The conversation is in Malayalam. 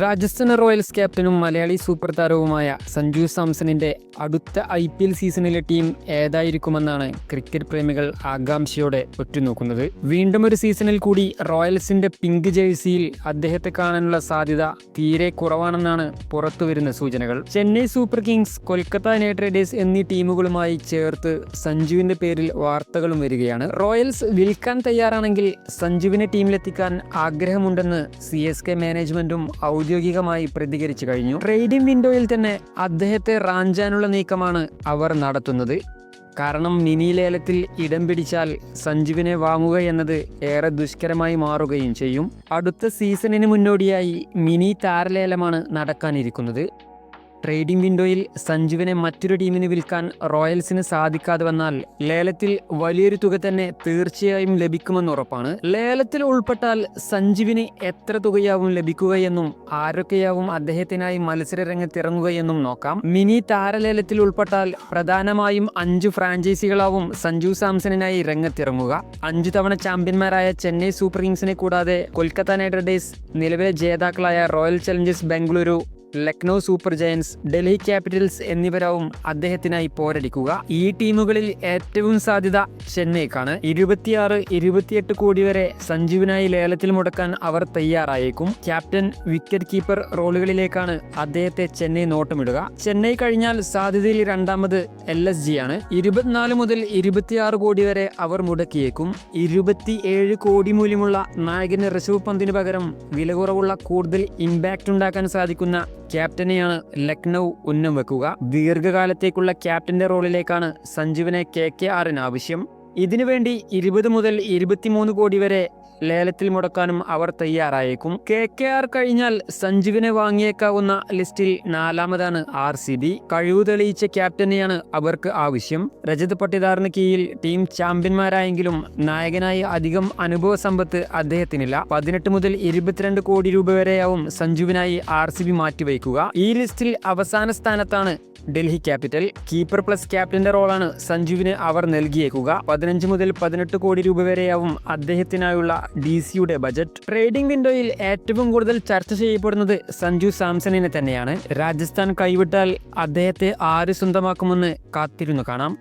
രാജസ്ഥാൻ റോയൽസ് ക്യാപ്റ്റനും മലയാളി സൂപ്പർ താരവുമായ സഞ്ജു സാംസണിന്റെ അടുത്ത ഐ പി എൽ സീസണിലെ ടീം ഏതായിരിക്കുമെന്നാണ് ക്രിക്കറ്റ് പ്രേമികൾ ആകാംക്ഷയോടെ ഒറ്റുനോക്കുന്നത് വീണ്ടും ഒരു സീസണിൽ കൂടി റോയൽസിന്റെ പിങ്ക് ജേഴ്സിയിൽ അദ്ദേഹത്തെ കാണാനുള്ള സാധ്യത തീരെ കുറവാണെന്നാണ് പുറത്തുവരുന്ന സൂചനകൾ. Chennai Super Kings Kolkata Knight Riders എന്നീ ടീമുകളുമായി ചേർത്ത് സഞ്ജുവിന്റെ പേരിൽ വാർത്തകളും വരികയാണ്. റോയൽസ് വിൽക്കാൻ തയ്യാറാണെങ്കിൽ സഞ്ജുവിനെ ടീമിലെത്തിക്കാൻ ആഗ്രഹമുണ്ടെന്ന് സി എസ് കെ മാനേജ്മെന്റും ഔദ്യോഗികമായി പ്രതികരിച്ചു കഴിഞ്ഞു. ട്രേഡിംഗ് വിൻഡോയിൽ തന്നെ അദ്ദേഹത്തെ റാഞ്ചാനുള്ള നീക്കമാണ് അവർ നടത്തുന്നത്. കാരണം മിനി ലേലത്തിൽ ഇടം പിടിച്ചാൽ സഞ്ജുവിനെ വാങ്ങുക എന്നത് ഏറെ ദുഷ്കരമായി മാറുകയും ചെയ്യും. അടുത്ത സീസണിന് മുന്നോടിയായി മിനി താരലേലമാണ് നടക്കാനിരിക്കുന്നത്. ട്രേഡിംഗ് വിൻഡോയിൽ സഞ്ജുവിനെ മറ്റൊരു ടീമിന് വിൽക്കാൻ റോയൽസിന് സാധിക്കാതെ വന്നാൽ ലേലത്തിൽ വലിയൊരു തുക തന്നെ തീർച്ചയായും ലഭിക്കുമെന്ന് ഉറപ്പാണ്. ലേലത്തിൽ ഉൾപ്പെട്ടാൽ സഞ്ജുവിന് എത്ര തുകയാവും ലഭിക്കുകയെന്നും ആരൊക്കെയാവും അദ്ദേഹത്തിനായി മത്സര രംഗത്തിറങ്ങുകയെന്നും നോക്കാം. മിനി താരലേലത്തിൽ ഉൾപ്പെട്ടാൽ പ്രധാനമായും അഞ്ചു ഫ്രാഞ്ചൈസികളാവും സഞ്ജു സാംസണിനായി രംഗത്തിറങ്ങുക. അഞ്ചു തവണ ചാമ്പ്യന്മാരായ ചെന്നൈ സൂപ്പർ കിങ്സിനെ കൂടാതെ കൊൽക്കത്ത നൈറ്റ് റൈഡേഴ്സ് നിലവിലെ ജേതാക്കളായ Royal Challengers Bengaluru Lucknow Super Giants Delhi Capitals എന്നിവരാവും അദ്ദേഹത്തിനായി പോരടിക്കുക. ഈ ടീമുകളിൽ ഏറ്റവും സാധ്യത ചെന്നൈക്കാണ്. ഇരുപത്തിയാറ് ഇരുപത്തിയെട്ട് കോടി വരെ സഞ്ജീവിനായി ലേലത്തിൽ മുടക്കാൻ അവർ തയ്യാറായേക്കും. ക്യാപ്റ്റൻ വിക്കറ്റ് കീപ്പർ റോളുകളിലേക്കാണ് അദ്ദേഹത്തെ ചെന്നൈ നോട്ടമിടുക. ചെന്നൈ കഴിഞ്ഞാൽ സാധ്യതയിൽ രണ്ടാമത് എൽ എസ് ജി ആണ്. ഇരുപത്തിനാല് മുതൽ ഇരുപത്തിയാറ് കോടി വരെ അവർ മുടക്കിയേക്കും. ഇരുപത്തി ഏഴ് കോടി മൂല്യമുള്ള നായകന് ഋഷഭ് പന്തിന് പകരം വില കുറവുള്ള കൂടുതൽ ഇമ്പാക്റ്റ് ഉണ്ടാക്കാൻ സാധിക്കുന്ന ക്യാപ്റ്റനെയാണ് ലക്നൗ ഉന്നം വെക്കുക. ദീർഘകാലത്തേക്കുള്ള ക്യാപ്റ്റന്റെ റോളിലേക്കാണ് സഞ്ജുവിനെ കെ കെ ആറിന് ആവശ്യം. ഇതിനുവേണ്ടി ഇരുപത് മുതൽ ഇരുപത്തിമൂന്ന് കോടി വരെ ലേലത്തിൽ മുടക്കാനും അവർ തയ്യാറായേക്കും. കെ കെ ആർ കഴിഞ്ഞാൽ സഞ്ജുവിനെ വാങ്ങിയേക്കാവുന്ന ലിസ്റ്റിൽ നാലാമതാണ് ആർ സി ബി. കഴിവ് തെളിയിച്ച ക്യാപ്റ്റനെയാണ് അവർക്ക് ആവശ്യം. രജത് പട്ടിദാറിന് കീഴിൽ ടീം ചാമ്പ്യന്മാരായെങ്കിലും നായകനായി അധികം അനുഭവ സമ്പത്ത് അദ്ദേഹത്തിനില്ല. പതിനെട്ട് മുതൽ ഇരുപത്തിരണ്ട് കോടി രൂപ വരെയാവും സഞ്ജുവിനായി ആർ സി ബി മാറ്റിവയ്ക്കുക. ഈ ലിസ്റ്റിൽ അവസാന സ്ഥാനത്താണ് ഡൽഹി ക്യാപിറ്റൽ. കീപ്പർ പ്ലസ് ക്യാപ്റ്റന്റെ റോളാണ് സഞ്ജുവിന് അവർ നൽകിയേക്കുക. പതിനഞ്ച് മുതൽ പതിനെട്ട് കോടി രൂപ വരെയാവും അദ്ദേഹത്തിനായുള്ള ഡി സിയുടെ ബജറ്റ്. ട്രേഡിംഗ് വിൻഡോയിൽ ഏറ്റവും കൂടുതൽ ചർച്ച ചെയ്യപ്പെടുന്നത് സഞ്ജു സാംസണിനെ തന്നെയാണ്. രാജസ്ഥാൻ കൈവിട്ടാൽ അദ്ദേഹത്തെ ആര് സ്വന്തമാക്കുമെന്ന് കാത്തിരുന്നു കാണാം.